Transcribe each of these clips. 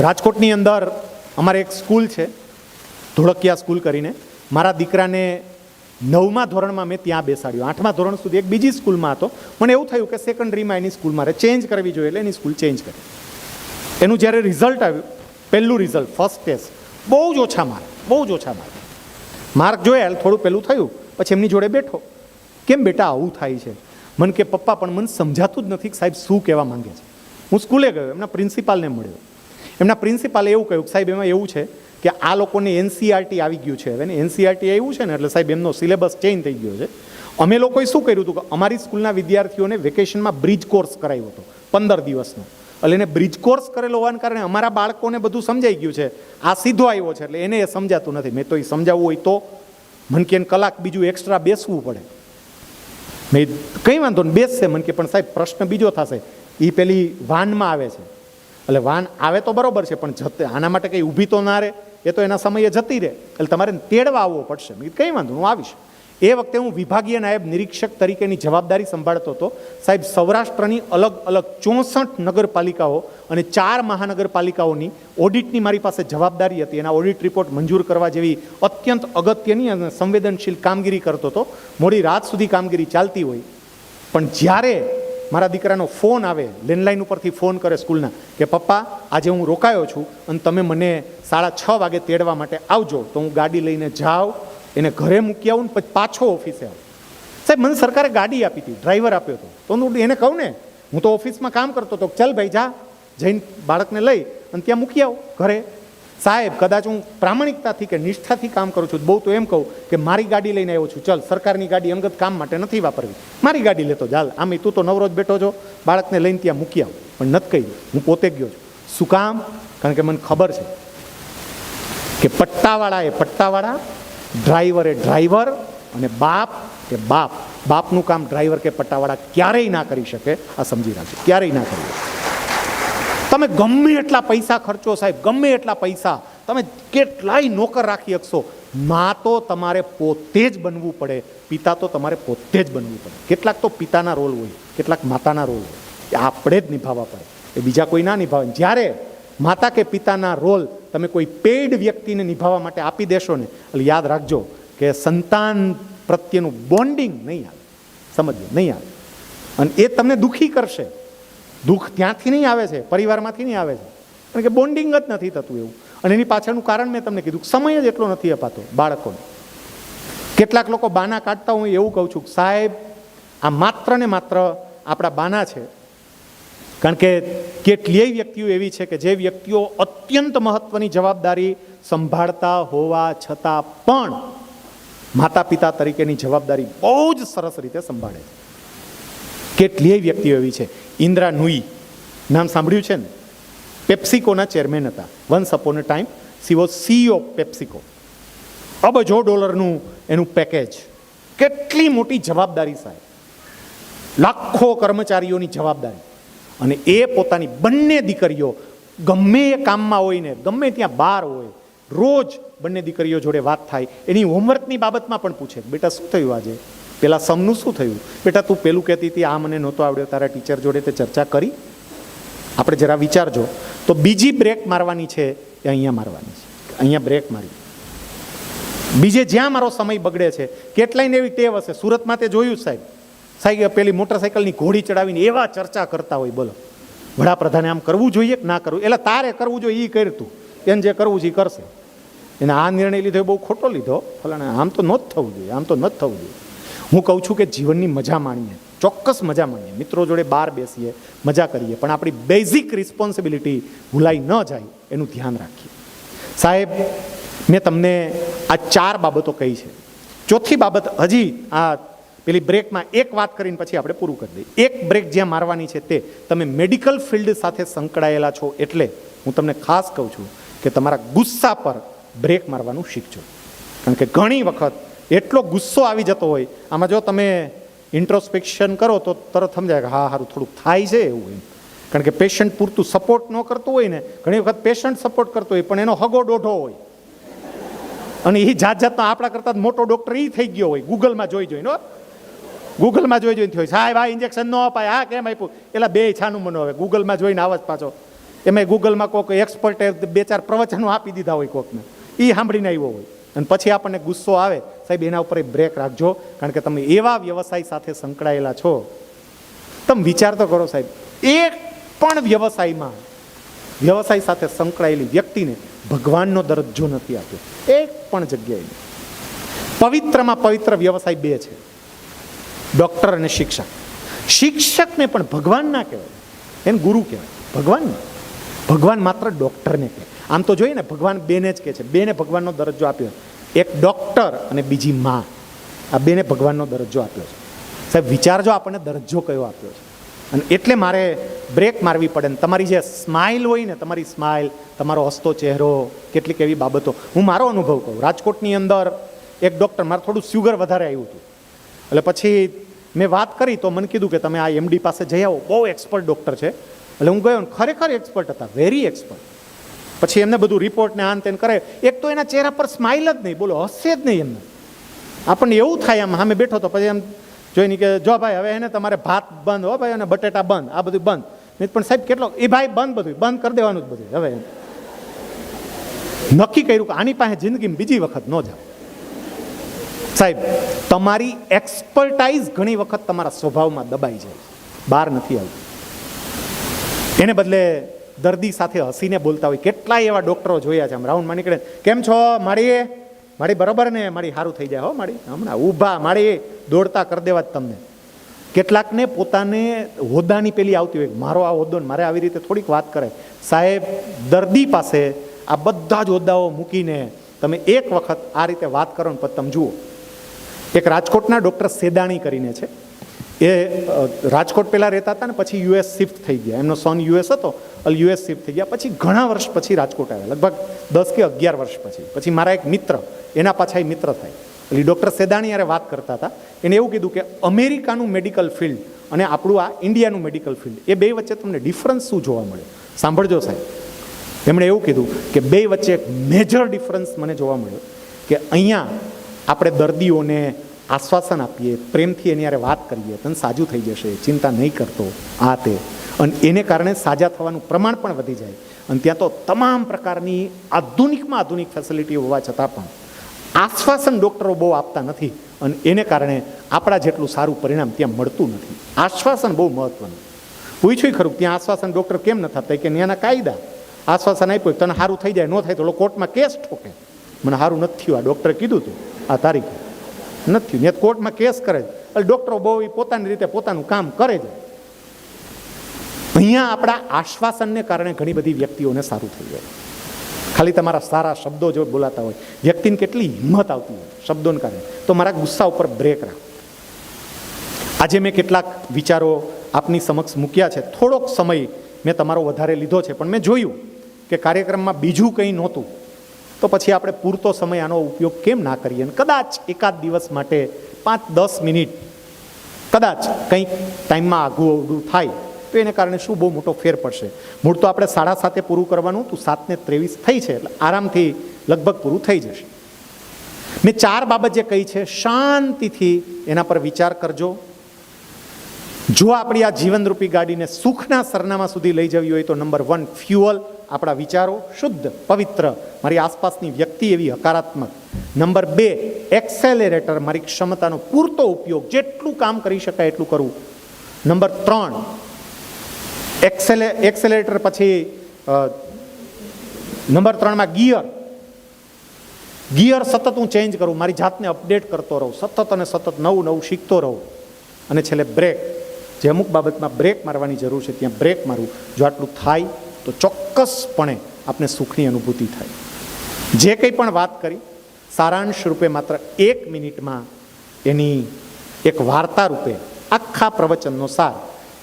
રાજકોટની અંદર અમારે એક સ્કૂલ છે, ધોળકિયા સ્કૂલ કરીને. મારા દીકરાને નવમા ધોરણમાં મેં ત્યાં બેસાડ્યો. આઠમા ધોરણ સુધી એક બીજી સ્કૂલમાં હતો. મને એવું થયું કે સેકન્ડરીમાં એની સ્કૂલ મારે ચેન્જ કરવી જોઈએ એટલે એની સ્કૂલ ચેન્જ કરી. એનું જ્યારે રિઝલ્ટ આવ્યું, પહેલું રિઝલ્ટ ફર્સ્ટ ટેસ્ટ બહુ જ ઓછા માર્ક બહુ જ ઓછા માર્ક માર્ક જોયા થોડું પેલું થયું, પછી એમની જોડે બેઠો. કેમ બેટા આવું થાય છે? મને કે પપ્પા પણ મને સમજાતું જ નથી કે સાહેબ શું કહેવા માંગે છે. હું સ્કૂલે ગયો, એમના પ્રિન્સિપાલને મળ્યો. એમના પ્રિન્સિપાલે એવું કહ્યું સાહેબ, એમાં એવું છે કે આ લોકોને એનસીઆરટી આવી ગયું છે. હવે એનસીઆરટી આવ્યું છે ને, એટલે સાહેબ, એમનો સિલેબસ ચેન્જ થઈ ગયો છે. અમે લોકોએ શું કર્યું હતું કે અમારી સ્કૂલના વિદ્યાર્થીઓને વેકેશનમાં બ્રિજ કોર્સ કરાવ્યો હતો, પંદર દિવસનો. એટલે એને બ્રિજ કોર્સ કરેલો હોવાને કારણે અમારા બાળકોને બધું સમજાઈ ગયું છે. આ સીધો આવ્યો છે, એટલે એને એ સમજાતું નથી. મેં તો એ સમજાવવું હોય તો મને કે કલાક બીજું એક્સ્ટ્રા બેસવું પડે. મેં કંઈ વાંધો ને બેસશે મને કે, પણ સાહેબ, પ્રશ્ન બીજો થશે. એ પેલી વાનમાં આવે છે. એટલે વાન આવે તો બરોબર છે, પણ જતે આના માટે કંઈ ઊભી તો ના રહે. એ તો એના સમયે જતી રહે. એટલે તમારે તેડવા આવવો પડશે. કંઈ વાંધો હું આવીશ. એ વખતે હું વિભાગીય નાયબ નિરીક્ષક તરીકેની જવાબદારી સંભાળતો હતો. સાહેબ, સૌરાષ્ટ્રની અલગ અલગ ચોસઠ નગરપાલિકાઓ અને ચાર મહાનગરપાલિકાઓની ઓડિટની મારી પાસે જવાબદારી હતી. એના ઓડિટ રિપોર્ટ મંજૂર કરવા જેવી અત્યંત અગત્યની અને સંવેદનશીલ કામગીરી કરતો હતો. મોડી રાત સુધી કામગીરી ચાલતી હોય. પણ જ્યારે મારા દીકરાનો ફોન આવે, લેન્ડલાઇન ઉપરથી ફોન કરે સ્કૂલના, કે પપ્પા, આજે હું રોકાયો છું અને તમે મને સાડા છ વાગે તેડવા માટે આવજો, તો હું ગાડી લઈને જાઉં એને ઘરે મૂકી આવું ને પછી પાછો ઓફિસે આવું. સાહેબ, મને સરકારે ગાડી આપી હતી, ડ્રાઈવર આપ્યો હતો. તો હું એને કહું ને, હું તો ઓફિસમાં કામ કરતો હતો ચાલ ભાઈ જા, જઈને બાળકને લઈ અને ત્યાં મૂકી આવું ઘરે. સાહેબ, કદાચ હું પ્રામાણિકતાથી કે નિષ્ઠાથી કામ કરું છું, બહુ તો એમ કહું કે મારી ગાડી લઈને આવ્યો છું. ચાલ, સરકારની ગાડી અંગત કામ માટે નથી વાપરવી. મારી ગાડી લેતો ચાલ. આમ તું તો નવરોજ બેઠો છો. બાળકને લઈને ત્યાં મૂકી આવ. પણ નથી કહ્યું હું પોતે ગયો છું. શું કામ? કારણ કે મને ખબર છે કે પટ્ટાવાળા એ પટ્ટાવાળા ડ્રાઈવર એ ડ્રાઈવર અને બાપ કે બાપ. બાપનું કામ ડ્રાઈવર કે પટ્ટાવાળા ક્યારેય ના કરી શકે. આ સમજી રાખજો. ક્યારેય ના કરી શકે. તમે ગમે એટલા પૈસા ખર્ચો સાહેબ, ગમે એટલા પૈસા, તમે કેટલાય નોકર રાખી શકશો. માં તો તમારે પોતે જ બનવું પડે, પિતા તો તમારે પોતે જ બનવું પડે. કેટલાક તો પિતાના રોલ હોય, કેટલાક માતાના રોલ હોય. એ આપણે જ નિભાવવા પડે. એ બીજા કોઈ ના નિભાવે. જ્યારે માતા કે પિતાના રોલ તમે કોઈ પેઇડ વ્યક્તિને નિભાવવા માટે આપી દેશો ને, એટલે યાદ રાખજો કે સંતાન પ્રત્યેનું બોન્ડિંગ નહીં આવે. સમજજો નહીં આવે. અને એ તમને દુઃખી કરશે. દુઃખ ત્યાંથી નહીં આવે છે, પરિવારમાંથી નહીં આવે છે. કારણ કે બોન્ડિંગ જ નથી થતું એવું. અને એની પાછળનું કારણ મેં તમને કીધું, સમય જ એટલો નથી અપાતો બાળકોને. કેટલાક લોકો બાના કાઢતા હું એવું કહું છું, સાહેબ, આ માત્ર ને માત્ર આપણા બાના છે. કારણ કે કેટલીય વ્યક્તિઓ એવી છે કે જે વ્યક્તિઓ અત્યંત મહત્વની જવાબદારી સંભાળતા હોવા છતાં પણ માતા પિતા તરીકેની જવાબદારી બહુ જ સરસ રીતે સંભાળે છે. કેટલીય વ્યક્તિઓ એવી છે ઇન્દ્રા નુઈ. નામ સાંભળ્યું છે ને? પેપ્સિકોના ચેરમેન હતા. Once upon a time she was CEO of PepsiCo અબજો ડોલરનું એનું પેકેજ કેટલી મોટી જવાબદારી સાહેબ. લાખો કર્મચારીઓની જવાબદારી. અને એ પોતાની બંને દીકરીઓ, ગમે એ કામમાં હોય ને, ગમે ત્યાં બહાર હોય, રોજ બંને દીકરીઓ જોડે વાત થાય. એની હોમવર્કની બાબતમાં પણ પૂછે. બેટા, શું થયું આજે? પેલા સમનું શું થયું? બેટા, તું પેલું કહેતી હતી, આ મને નહોતો આવડ્યો, તારા ટીચર જોડે તે ચર્ચા કરી. આપણે જરા વિચારજો. તો બીજી બ્રેક મારવાની છે એ અહીંયા મારવાની છે. અહીંયા બ્રેક મારી. બીજે જ્યાં મારો સમય બગડે છે, કેટલાયને એવી ટેવ હશે? સુરતમાં તે જોયું સાહેબ. સાહેબ પેલી મોટરસાઇકલની ઘોડી ચડાવીને એવા ચર્ચા કરતા હોય, બોલો. વડાપ્રધાને આમ કરવું જોઈએ કે ના કરવું? એટલે તારે કરવું જોઈએ એ કરતું એને જે કરવું છે એ કરશે. એને આ નિર્ણય લીધો, એ બહુ ખોટો લીધો. ફલાણા, આમ તો ન જ થવું જોઈએ, આમ તો ન જ થવું જોઈએ. હું કહું છું કે જીવનની મજા માણીએ, ચોક્કસ મજા માણીએ. મિત્રો જોડે બહાર બેસીએ, મજા કરીએ, પણ આપણી બેઝિક રિસ્પોન્સિબિલિટી ભૂલાઈ ન જાય એનું ધ્યાન રાખીએ. સાહેબ, મેં તમને આ ચાર બાબતો કહી છે. ચોથી બાબત હજી આ પેલી બ્રેકમાં એક વાત કરીને પછી આપણે પૂરું કરી દઈએ. એક બ્રેક જ્યાં મારવાની છે તે તમે મેડિકલ ફિલ્ડ સાથે સંકળાયેલા છો એટલે હું તમને ખાસ કહું છું કે તમારા ગુસ્સા પર બ્રેક મારવાનું શીખજો. કારણ કે ઘણી વખત એટલો ગુસ્સો આવી જતો હોય. આમાં જો તમે ઇન્ટ્રોસ્પેક્શન કરો તો તરત સમજાય કે હા સારું થોડુંક થાય છે એવું એમ. કારણ કે પેશન્ટ પૂરતું સપોર્ટ ન કરતું હોય ને, ઘણી વખત પેશન્ટ સપોર્ટ કરતો હોય, પણ એનો હગો ડોઢો હોય. અને એ જાત જાતનો આપણા કરતાં મોટો ડૉક્ટર એ થઈ ગયો હોય. ગૂગલમાં જોઈ જોઈને ગૂગલમાં જોઈ જોઈને થયો સાહેબ આ ઇન્જેક્શન ન અપાય. હા, કેમ આપ્યું? એટલે બે છાનું મનો હવે. ગૂગલમાં જોઈને આવાજ પાછો. એમાં ગૂગલમાં કોઈક એક્સપર્ટે બે ચાર પ્રવચનો આપી દીધા હોય કોકને. એ સાંભળીને આવ્યો હોય. અને પછી આપણને ગુસ્સો આવે. સાહેબ, એના ઉપર બ્રેક રાખજો, કારણ કે તમે એવા વ્યવસાય સાથે સંકળાયેલા છો. તમે વિચાર તો કરો સાહેબ, એક પણ વ્યવસાયમાં, વ્યવસાય સાથે સંકળાયેલી વ્યક્તિને ભગવાનનો દરજ્જો નથી આપ્યો. એક પણ જગ્યાએ પવિત્રમાં પવિત્ર વ્યવસાય બે છે. ડૉક્ટર અને શિક્ષક. શિક્ષકને પણ ભગવાન ના કહેવાય. એને ગુરુ કહેવાય. ભગવાન ભગવાન માત્ર ડૉક્ટરને કહે. આમ તો જોઈએ ને, ભગવાન બેને જ કહે છે. બેને ભગવાનનો દરજ્જો આપ્યો. એક ડૉક્ટર અને બીજી માં. આ બેને ભગવાનનો દરજ્જો આપ્યો છે. સાહેબ વિચારજો આપણને દરજ્જો કયો આપ્યો છે. અને એટલે મારે બ્રેક મારવી પડે ને તમારી જે સ્માઇલ હોય ને, તમારી સ્માઇલ તમારો હસતો ચહેરો, કેટલીક એવી બાબતો. હું મારો અનુભવ કહું. રાજકોટની અંદર એક ડૉક્ટર, મારે થોડું સ્યુગર વધારે આવ્યું હતું. એટલે પછી મેં વાત કરી તો મને કીધું કે તમે આ એમડી પાસે જઈ આવો. બહુ એક્સપર્ટ ડૉક્ટર છે. એટલે હું ગયો ખરેખર એક્સપર્ટ હતા વેરી એક્સપર્ટ પછી એમને બધું રિપોર્ટ ને આન તેન કરે. એક તો એના ચહેરા પર સ્માઇલ જ નહીં. બોલો, હસે જ નહીં એમને. આપણને એવું થાય આમ, સામે બેઠો તો પછી એમ જોઈને કે, જો ભાઈ, હવે એને તમારે ભાત બંધ, હો ભાઈ, અને બટેટા બંધ, આ બધું બંધ. નહીં પણ સાહેબ, કેટલો એ ભાઈ, બંધ બધું, બંધ કરી દેવાનું જ બધું, હવે એમ. નક્કી કર્યું કે આની પાસે જિંદગીમાં બીજી વખત ન જાઓ. સાહેબ, તમારી એક્સપર્ટાઇઝ ઘણી વખત તમારા સ્વભાવમાં દબાઈ જાય બહાર નથી આવતી. એને બદલે દર્દી સાથે હસીને બોલતા હોય. કેટલાય એવા ડૉક્ટરો જોયા છે. આમ રાઉન્ડમાં નીકળે કેમ છો? મારી મારી બરાબર ને? મારી સારું થઈ જાય હો મારી હમણાં ઊભા મારી દોડતા કરી દેવા જ તમને. કેટલાકને પોતાને હોદ્દાની પેલી આવતી હોય. મારો આ હોદ્દો મારે આવી રીતે થોડીક વાત કરે સાહેબ, દર્દી પાસે આ બધા જ હોદ્દાઓ મૂકીને તમે એક વખત આ રીતે વાત કરો ને, પછી તમે જુઓ. એક રાજકોટના ડૉક્ટર સેદાણી કરીને છે. એ રાજકોટ પહેલાં રહેતા હતા ને પછી યુએસ શિફ્ટ થઈ ગયા. એમનો સન યુએસ હતો એટલે યુએસ શિફ્ટ થઈ ગયા. પછી ઘણા વર્ષ પછી રાજકોટ આવ્યા. લગભગ દસ કે અગિયાર વર્ષ પછી. પછી મારા એક મિત્ર, એના પાછા એ મિત્ર થાય. એટલે ડૉક્ટર સેદાણી યારે વાત કરતા હતા. એને એવું કીધું કે અમેરિકાનું મેડિકલ ફિલ્ડ અને આપણું આ ઇન્ડિયાનું મેડિકલ ફિલ્ડ, એ બે વચ્ચે તમને ડિફરન્સ શું જોવા મળે? સાંભળજો સાહેબ. એમણે એવું કીધું કે બે વચ્ચે એક મેજર ડિફરન્સ મને જોવા મળ્યો કે અહીંયા આપણે દર્દીઓને આશ્વાસન આપીએ, પ્રેમથી એની યારે વાત કરીએ, તને સાજું થઈ જશે, ચિંતા નહીં કરતો, આ તે. અને એને કારણે સાજા થવાનું પ્રમાણ પણ વધી જાય. અને ત્યાં તો તમામ પ્રકારની આધુનિકમાં આધુનિક ફેસિલિટી હોવા છતાં પણ આશ્વાસન ડૉક્ટરો બહુ આપતા નથી. અને એને કારણે આપણા જેટલું સારું પરિણામ ત્યાં મળતું નથી. આશ્વાસન બહુ મહત્ત્વનું પૂછ્યું ખરું, ત્યાં આશ્વાસન ડૉક્ટર કેમ ન થતા? કે ત્યાંના કાયદા. આશ્વાસન આપ્યું, તને સારું થઈ જાય, ન થાય તો કોર્ટમાં કેસ ઠોકે. મને સારું નથી થયું. આ ડૉક્ટરે કીધું હતું આ તારીખે. નથી ને કોર્ટમાં કેસ કરે છે. એટલે ડૉક્ટરો બહુ એ પોતાની રીતે પોતાનું કામ કરે છે. અહીંયા આપણા આશ્વાસનને કારણે ઘણી બધી વ્યક્તિઓને સારું થઈ જાય ખાલી તમારા સારા શબ્દો જો બોલાતા હોય. વ્યક્તિને કેટલી હિંમત આવતી હોય શબ્દોને કારણે. તો મારા ગુસ્સા ઉપર બ્રેક રાખ. આજે મેં કેટલાક વિચારો આપની સમક્ષ મૂક્યા છે. થોડોક સમય મેં તમારો વધારે લીધો છે. પણ મેં જોયું કે કાર્યક્રમમાં બીજું કંઈ નહોતું. તો પછી આપણે પૂરતો સમય આનો ઉપયોગ કેમ ના કરીએ? અને કદાચ એકાદ દિવસ માટે પાંચ, દસ મિનિટ, કદાચ કંઈક ટાઈમમાં આઘું અવડું થાય, તો એને કારણે શું બહુ મોટો ફેર પડશે? મૂળ તો આપણે સાડા સાતે પૂરું કરવાનું હતું સાતને ત્રેવીસ થઈ છે, એટલે આરામથી લગભગ પૂરું થઈ જશે. મેં ચાર બાબત જે કહી છે, શાંતિથી એના પર વિચાર કરજો. જો આપણી આ જીવનરૂપી ગાડીને સુખના સરનામા સુધી લઈ જવી હોય તો નંબર વન, ફ્યુઅલ. આપણા વિચારો શુદ્ધ, પવિત્ર. મારી આસપાસની વ્યક્તિ એવી હકારાત્મક. નંબર બે એક્સેલેરેટર મારી ક્ષમતાનો પૂરતો ઉપયોગ. જેટલું કામ કરી શકાય એટલું કરવું નંબર ત્રણ એક્સેલે એક્સેલેરેટર પછી નંબર ત્રણમાં ગિયર. ગિયર સતત હું ચેન્જ કરું, મારી જાતને અપડેટ કરતો રહું, સતત અને સતત નવું નવું શીખતો રહું. અને છેલ્લે બ્રેક. જે અમુક બાબતમાં બ્રેક મારવાની જરૂર છે, ત્યાં બ્રેક મારું. જો આટલું થાય તો ચોક્કસપણે આપને સુખની અનુભૂતિ થાય. જે કંઈ પણ વાત કરી, સારાંશ રૂપે માત્ર એક મિનિટમાં એની એક વાર્તા રૂપે આખા પ્રવચનનો સાર,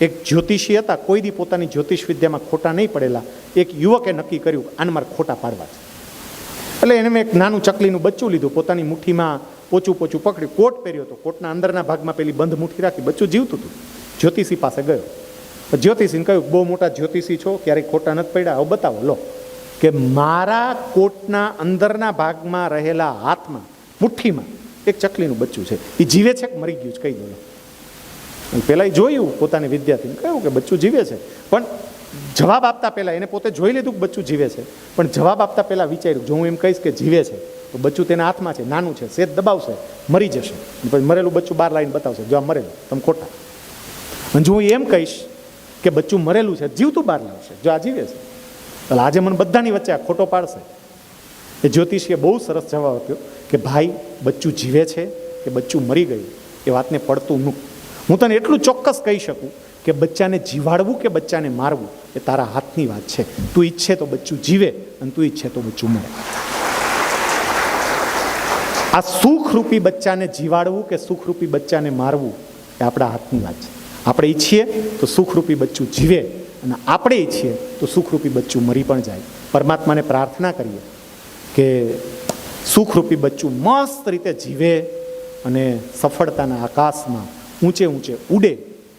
એક જ્યોતિષી હતા, કોઈ દી પોતાની જ્યોતિષ વિદ્યામાં ખોટા નહીં પડેલા, એક યુવકે નક્કી કર્યું, આને મારે ખોટા પાડવા છે. એટલે એને મેં એક નાનું ચકલીનું બચ્ચું લીધું, પોતાની મુઠ્ઠીમાં પોચું પોચું પકડ્યું, કોટ પહેર્યો હતો કોટના અંદરના ભાગમાં પેલી બંધ મુઠ્ઠી રાખી, બચ્ચું જીવતું હતું. જ્યોતિષી પાસે ગયો. જ્યોતિષીને કહ્યું, બહુ મોટા જ્યોતિષી છો, ક્યારેય ખોટા નથી પડ્યા. હવે બતાવો, લો, કે મારા કોટના અંદરના ભાગમાં રહેલા હાથમાં મુઠ્ઠીમાં એક ચકલીનું બચ્ચું છે. એ જીવે છે કે મરી ગયું છે? કહી દો પહેલાં એ જોયું, પોતાની વિદ્યાર્થીને કહ્યું કે બચ્ચું જીવે છે. પણ જવાબ આપતા પહેલાં એને પોતે જોઈ લીધું કે બચ્ચું જીવે છે. પણ જવાબ આપતા પહેલાં વિચાર્યું, જો હું એમ કહીશ કે જીવે છે, તો બચ્ચું તેના હાથમાં છે, નાનું છે સેજ દબાવશે, મરી જશે. પછી મરેલું બચ્ચું બહાર લાવીને બતાવશે, જો આ મરેલું, તમે ખોટા. અને જો હું એમ કહીશ કે બચ્ચું મરેલું છે, જીવતું બહાર લાવશે, જો આ જીવે છે. એટલે આજે મને બધાની વચ્ચે આ ખોટો પાડશે. એ જ્યોતિષીએ બહુ સરસ જવાબ આપ્યો કે ભાઈ, બચ્ચું જીવે છે કે બચ્ચું મરી ગયું, એ વાતને પડતું મૂક હું તને એટલું ચોક્કસ કહી શકું કે બચ્ચાને જીવાડવું કે બચ્ચાને મારવું, એ તારા હાથની વાત છે. તું ઈચ્છે તો બચ્ચું જીવે અને તું ઈચ્છે તો બચ્ચું મરે. આ સુખરૂપી બચ્ચાને જીવાડવું કે સુખરૂપી બચ્ચાને મારવું, એ આપણા હાથની વાત છે. આપણે ઈચ્છીએ તો સુખરૂપી બચ્ચું જીવે અને આપણે ઈચ્છીએ તો સુખરૂપી બચ્ચું મરી પણ જાય. પરમાત્માને પ્રાર્થના કરીએ કે સુખરૂપી બચ્ચું મસ્ત રીતે જીવે અને સફળતાના આકાશમાં ઊંચે ઊંચે ઉડે.